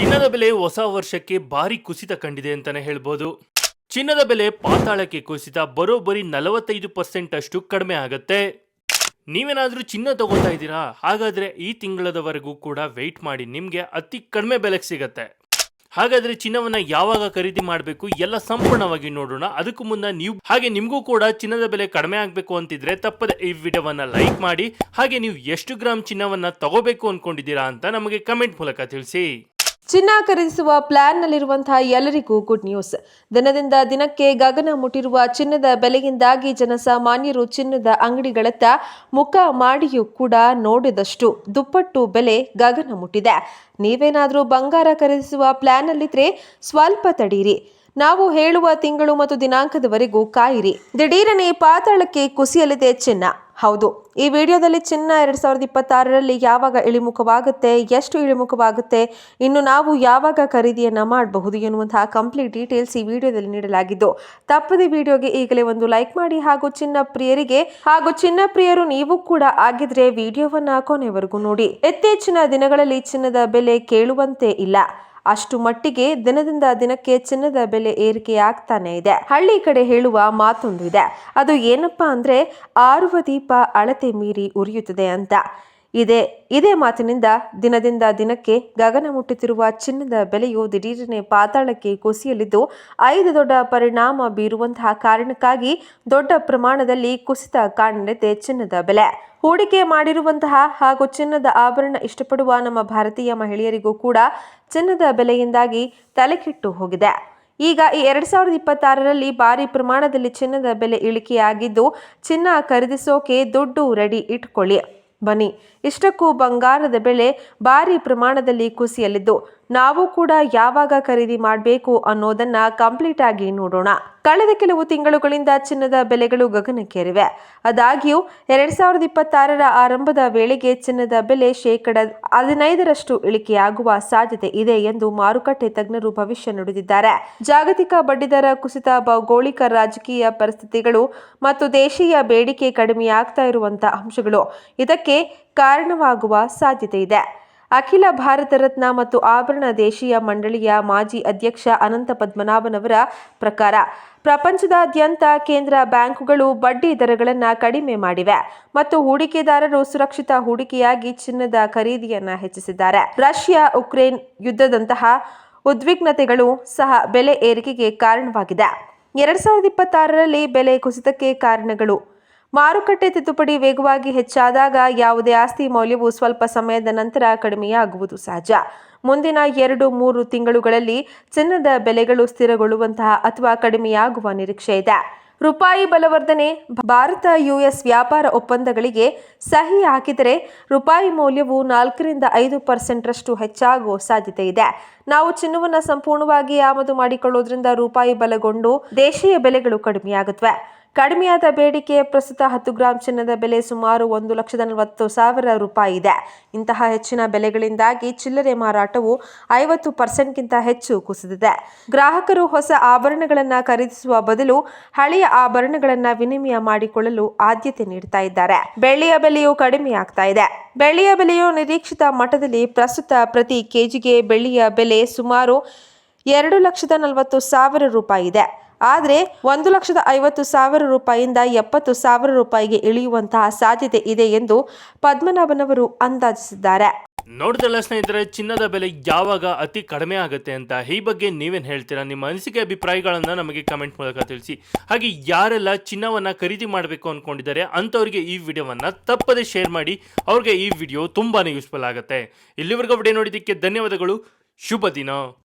ಚಿನ್ನದ ಬೆಲೆ ಹೊಸ ವರ್ಷಕ್ಕೆ ಭಾರಿ ಕುಸಿತ ಕಂಡಿದೆ ಅಂತಾನೆ ಹೇಳ್ಬೋದು. ಚಿನ್ನದ ಬೆಲೆ ಪಾತಾಳಕ್ಕೆ ಕುಸಿತ ಬರೋಬ್ಬರಿ ನಲವತ್ತೈದು ಪರ್ಸೆಂಟ್ ಅಷ್ಟು ಕಡಿಮೆ ಆಗತ್ತೆ. ನೀವೇನಾದ್ರೂ ಚಿನ್ನ ತಗೋತಾ ಇದ್ದೀರಾ? ಹಾಗಾದ್ರೆ ಈ ತಿಂಗಳದವರೆಗೂ ಕೂಡ ವೆಯ್ಟ್ ಮಾಡಿ, ನಿಮ್ಗೆ ಅತಿ ಕಡಿಮೆ ಬೆಲೆಗೆ ಸಿಗತ್ತೆ. ಹಾಗಾದ್ರೆ ಚಿನ್ನವನ್ನ ಯಾವಾಗ ಖರೀದಿ ಮಾಡಬೇಕು ಎಲ್ಲ ಸಂಪೂರ್ಣವಾಗಿ ನೋಡೋಣ. ಅದಕ್ಕೂ ಮುನ್ನ ನೀವು, ಹಾಗೆ ನಿಮಗೂ ಕೂಡ ಚಿನ್ನದ ಬೆಲೆ ಕಡಿಮೆ ಆಗಬೇಕು ಅಂತಿದ್ರೆ ತಪ್ಪದೆ ಈ ವಿಡಿಯೋವನ್ನ ಲೈಕ್ ಮಾಡಿ, ಹಾಗೆ ನೀವು ಎಷ್ಟು ಗ್ರಾಮ್ ಚಿನ್ನವನ್ನ ತಗೋಬೇಕು ಅನ್ಕೊಂಡಿದ್ದೀರಾ ಅಂತ ನಮಗೆ ಕಮೆಂಟ್ ಮೂಲಕ ತಿಳಿಸಿ. ಚಿನ್ನ ಖರೀದಿಸುವ ಪ್ಲಾನ್ನಲ್ಲಿರುವಂತಹ ಎಲ್ಲರಿಗೂ ಗುಡ್ ನ್ಯೂಸ್. ದಿನದಿಂದ ದಿನಕ್ಕೆ ಗಗನ ಮುಟ್ಟಿರುವ ಚಿನ್ನದ ಬೆಲೆಯಿಂದಾಗಿ ಜನಸಾಮಾನ್ಯರು ಚಿನ್ನದ ಅಂಗಡಿಗಳತ್ತ ಮುಖ ಮಾಡಿಯೂ ಕೂಡ ನೋಡಿದಷ್ಟು ದುಪ್ಪಟ್ಟು ಬೆಲೆ ಗಗನ ಮುಟ್ಟಿದೆ. ನೀವೇನಾದರೂ ಬಂಗಾರ ಖರೀದಿಸುವ ಪ್ಲಾನ್ನಲ್ಲಿದ್ರೆ ಸ್ವಲ್ಪ ತಡೀರಿ. ನಾವು ಹೇಳುವ ತಿಂಗಳು ಮತ್ತು ದಿನಾಂಕದವರೆಗೂ ಕಾಯಿರಿ. ದಿಢೀರನೆ ಪಾತಾಳಕ್ಕೆ ಕುಸಿಯಲಿದೆ ಚಿನ್ನ. ಹೌದು. ಈ ವಿಡಿಯೋದಲ್ಲಿ ಚಿನ್ನ ಎರಡು ಸಾವಿರದ ಇಪ್ಪತ್ತಾರರಲ್ಲಿ ಯಾವಾಗ ಇಳಿಮುಖವಾಗುತ್ತೆ, ಎಷ್ಟು ಇಳಿಮುಖವಾಗುತ್ತೆ, ಇನ್ನು ನಾವು ಯಾವಾಗ ಖರೀದಿಯನ್ನು ಮಾಡಬಹುದು ಎನ್ನುವಂತಹ ಕಂಪ್ಲೀಟ್ ಡೀಟೇಲ್ಸ್ ಈ ವಿಡಿಯೋದಲ್ಲಿ ನೀಡಲಾಗಿದ್ದು, ತಪ್ಪದೆ ವಿಡಿಯೋಗೆ ಈಗಲೇ ಒಂದು ಲೈಕ್ ಮಾಡಿ ಹಾಗೂ ಚಿನ್ನ ಪ್ರಿಯರಿಗೆ ಹಾಗೂ ಚಿನ್ನ ಪ್ರಿಯರು ನೀವು ಕೂಡ ಆಗಿದ್ರೆ ವಿಡಿಯೋವನ್ನ ಕೊನೆವರೆಗೂ ನೋಡಿ. ಇತ್ತೀಚಿನ ದಿನಗಳಲ್ಲಿ ಚಿನ್ನದ ಬೆಲೆ ಕೇಳುವಂತೆ ಇಲ್ಲ. ಅಷ್ಟು ಮಟ್ಟಿಗೆ ದಿನದಿಂದ ದಿನಕ್ಕೆ ಚಿನ್ನದ ಬೆಲೆ ಏರಿಕೆಯಾಗ್ತಾನೆ ಇದೆ. ಹಳ್ಳಿ ಕಡೆ ಹೇಳುವ ಮಾತೊಂದು ಇದೆ. ಅದು ಏನಪ್ಪಾ ಅಂದ್ರೆ ಆರುವ ದೀಪ ಅಳತೆ ಮೀರಿ ಉರಿಯುತ್ತದೆ ಅಂತ. ಇದೇ ಇದೇ ಮಾತಿನಿಂದ ದಿನದಿಂದ ದಿನಕ್ಕೆ ಗಗನ ಮುಟ್ಟುತ್ತಿರುವ ಚಿನ್ನದ ಬೆಲೆಯು ದಿಢೀರನೆ ಪಾತಾಳಕ್ಕೆ ಕುಸಿಯಲಿದ್ದು, ಐದು ದೊಡ್ಡ ಪರಿಣಾಮ ಬೀರುವಂತಹ ಕಾರಣಕ್ಕಾಗಿ ದೊಡ್ಡ ಪ್ರಮಾಣದಲ್ಲಿ ಕುಸಿತ ಕಾಣಲಿದೆ ಚಿನ್ನದ ಬೆಲೆ. ಹೂಡಿಕೆ ಮಾಡಿರುವಂತಹ ಹಾಗೂ ಚಿನ್ನದ ಆಭರಣ ಇಷ್ಟಪಡುವ ನಮ್ಮ ಭಾರತೀಯ ಮಹಿಳೆಯರಿಗೂ ಕೂಡ ಚಿನ್ನದ ಬೆಲೆಯಿಂದಾಗಿ ತಲೆಕೆಟ್ಟು ಹೋಗಿದೆ. ಈಗ ಈ ಎರಡ್ ಸಾವಿರದ ಇಪ್ಪತ್ತಾರರಲ್ಲಿ ಭಾರಿ ಪ್ರಮಾಣದಲ್ಲಿ ಚಿನ್ನದ ಬೆಲೆ ಇಳಿಕೆಯಾಗಿದ್ದು, ಚಿನ್ನ ಖರೀದಿಸೋಕೆ ದುಡ್ಡು ರೆಡಿ ಇಟ್ಕೊಳ್ಳಿ. ಬನ್ನಿ. ಇಷ್ಟಕ್ಕೂ ಬಂಗಾರದ ಬೆಲೆ ಭಾರಿ ಪ್ರಮಾಣದಲ್ಲಿ ಕುಸಿಯಲಿದ್ದು ನಾವು ಕೂಡ ಯಾವಾಗ ಖರೀದಿ ಮಾಡಬೇಕು ಅನ್ನೋದನ್ನ ಕಂಪ್ಲೀಟ್ ಆಗಿ ನೋಡೋಣ. ಕಳೆದ ಕೆಲವು ತಿಂಗಳುಗಳಿಂದ ಚಿನ್ನದ ಬೆಲೆಗಳು ಗಗನಕ್ಕೇರಿವೆ. ಆದಾಗ್ಯೂ, ಎರಡ್ ಸಾವಿರದ ಇಪ್ಪತ್ತಾರರ ಆರಂಭದ ವೇಳೆಗೆ ಚಿನ್ನದ ಬೆಲೆ ಶೇಕಡ ಹದಿನೈದರಷ್ಟು ಇಳಿಕೆಯಾಗುವ ಸಾಧ್ಯತೆ ಇದೆ ಎಂದು ಮಾರುಕಟ್ಟೆ ತಜ್ಞರು ಭವಿಷ್ಯ ನುಡಿದಿದ್ದಾರೆ. ಜಾಗತಿಕ ಬಡ್ಡಿದರ ಕುಸಿತ ಭೌಗೋಳಿಕ ರಾಜಕೀಯ ಪರಿಸ್ಥಿತಿಗಳು ಮತ್ತು ದೇಶೀಯ ಬೇಡಿಕೆ ಕಡಿಮೆಯಾಗ್ತಾ ಇರುವಂತಹ ಅಂಶಗಳು ಇದಕ್ಕೆ ಕಾರಣವಾಗುವ ಸಾಧ್ಯತೆ ಇದೆ. ಅಖಿಲ ಭಾರತ ರತ್ನ ಮತ್ತು ಆಭರಣ ದೇಶೀಯ ಮಂಡಳಿಯ ಮಾಜಿ ಅಧ್ಯಕ್ಷ ಅನಂತ ಪದ್ಮನಾಭನವರ ಪ್ರಕಾರ ಪ್ರಪಂಚದಾದ್ಯಂತ ಕೇಂದ್ರ ಬ್ಯಾಂಕುಗಳು ಬಡ್ಡಿ ದರಗಳನ್ನು ಕಡಿಮೆ ಮಾಡಿವೆ ಮತ್ತು ಹೂಡಿಕೆದಾರರು ಸುರಕ್ಷಿತ ಹೂಡಿಕೆಯಾಗಿ ಚಿನ್ನದ ಖರೀದಿಯನ್ನು ಹೆಚ್ಚಿಸಿದ್ದಾರೆ. ರಷ್ಯಾ ಉಕ್ರೇನ್ ಯುದ್ಧದಂತಹ ಉದ್ವಿಗ್ನತೆಗಳು ಸಹ ಬೆಲೆ ಏರಿಕೆಗೆ ಕಾರಣವಾಗಿದೆ. ಎರಡ್ ಸಾವಿರದ ಇಪ್ಪತ್ತಾರರಲ್ಲಿ ಬೆಲೆ ಕುಸಿತಕ್ಕೆ ಕಾರಣಗಳು ಮಾರುಕಟ್ಟೆ ತಿದ್ದುಪಡಿ ವೇಗವಾಗಿ ಹೆಚ್ಚಾದಾಗ ಯಾವುದೇ ಆಸ್ತಿ ಮೌಲ್ಯವು ಸ್ವಲ್ಪ ಸಮಯದ ನಂತರ ಕಡಿಮೆಯಾಗುವುದು ಸಹಜ. ಮುಂದಿನ ಎರಡು, ಮೂರು ತಿಂಗಳುಗಳಲ್ಲಿ ಚಿನ್ನದ ಬೆಲೆಗಳು ಸ್ಥಿರಗೊಳ್ಳುವಂತಹ ಅಥವಾ ಕಡಿಮೆಯಾಗುವ ನಿರೀಕ್ಷೆ ಇದೆ. ರೂಪಾಯಿ ಬಲವರ್ಧನೆ, ಭಾರತ ಯುಎಸ್ ವ್ಯಾಪಾರ ಒಪ್ಪಂದಗಳಿಗೆ ಸಹಿ ಹಾಕಿದರೆ ರೂಪಾಯಿ ಮೌಲ್ಯವು ನಾಲ್ಕರಿಂದ ಐದು ಪರ್ಸೆಂಟ್ರಷ್ಟು ಹೆಚ್ಚಾಗುವ ಸಾಧ್ಯತೆ ಇದೆ. ನಾವು ಚಿನ್ನವನ್ನು ಸಂಪೂರ್ಣವಾಗಿ ಆಮದು ಮಾಡಿಕೊಳ್ಳೋದ್ರಿಂದ ರೂಪಾಯಿ ಬಲಗೊಂಡು ದೇಶೀಯ ಬೆಲೆಗಳು ಕಡಿಮೆಯಾಗುತ್ತವೆ. ಕಡಿಮೆಯಾದ ಬೇಡಿಕೆ ಪ್ರಸ್ತುತ ಹತ್ತು ಗ್ರಾಂ ಚಿನ್ನದ ಬೆಲೆ ಸುಮಾರು ಒಂದು ಲಕ್ಷದ ನಲವತ್ತು ಸಾವಿರ ರೂಪಾಯಿ ಇದೆ. ಇಂತಹ ಹೆಚ್ಚಿನ ಬೆಲೆಗಳಿಂದಾಗಿ ಚಿಲ್ಲರೆ ಮಾರಾಟವು ಐವತ್ತು ಪರ್ಸೆಂಟ್ಗಿಂತ ಹೆಚ್ಚು ಕುಸಿದಿದೆ. ಗ್ರಾಹಕರು ಹೊಸ ಆಭರಣಗಳನ್ನು ಖರೀದಿಸುವ ಬದಲು ಹಳೆಯ ಆಭರಣಗಳನ್ನು ವಿನಿಮಯ ಮಾಡಿಕೊಳ್ಳಲು ಆದ್ಯತೆ ನೀಡ್ತಾ ಇದ್ದಾರೆ. ಬೆಳ್ಳಿಯ ಬೆಲೆಯು ಕಡಿಮೆಯಾಗ್ತಾ ಇದೆ. ಬೆಳ್ಳಿಯ ಬೆಲೆಯು ನಿರೀಕ್ಷಿತ ಮಟ್ಟದಲ್ಲಿ ಪ್ರಸ್ತುತ ಪ್ರತಿ ಕೆಜಿಗೆ ಬೆಳ್ಳಿಯ ಬೆಲೆ ಸುಮಾರು ಎರಡು ಲಕ್ಷದ ನಲವತ್ತು ಸಾವಿರ ರೂಪಾಯಿ ಇದೆ. ಆದರೆ ಒಂದು ಲಕ್ಷದ ಐವತ್ತು ಸಾವಿರ ರೂಪಾಯಿಯಿಂದ ಎಪ್ಪತ್ತು ಸಾವಿರ ರೂಪಾಯಿಗೆ ಇಳಿಯುವಂತಹ ಸಾಧ್ಯತೆ ಇದೆ ಎಂದು ಪದ್ಮನಾಭನವರು ಅಂದಾಜಿಸಿದ್ದಾರೆ. ನೋಡಿದ್ರಲ್ಲ ಸ್ನೇಹಿತರೆ, ಚಿನ್ನದ ಬೆಲೆ ಯಾವಾಗ ಅತಿ ಕಡಿಮೆ ಆಗುತ್ತೆ ಅಂತ ಈ ಬಗ್ಗೆ ನೀವೇನು ಹೇಳ್ತೀರಾ? ನಿಮ್ಮ ಅನಿಸಿಕೆ ಅಭಿಪ್ರಾಯಗಳನ್ನು ನಮಗೆ ಕಮೆಂಟ್ ಮೂಲಕ ತಿಳಿಸಿ. ಹಾಗೆ ಯಾರೆಲ್ಲ ಚಿನ್ನವನ್ನು ಖರೀದಿ ಮಾಡಬೇಕು ಅಂದ್ಕೊಂಡಿದ್ದಾರೆ ಅಂಥವ್ರಿಗೆ ಈ ವಿಡಿಯೋವನ್ನು ತಪ್ಪದೇ ಶೇರ್ ಮಾಡಿ. ಅವ್ರಿಗೆ ಈ ವಿಡಿಯೋ ತುಂಬಾ ಯೂಸ್ಫುಲ್ ಆಗುತ್ತೆ. ಇಲ್ಲಿವರೆಗೂ ವಿಡಿಯೋ ನೋಡಿದ್ದಕ್ಕೆ ಧನ್ಯವಾದಗಳು. ಶುಭ ದಿನ.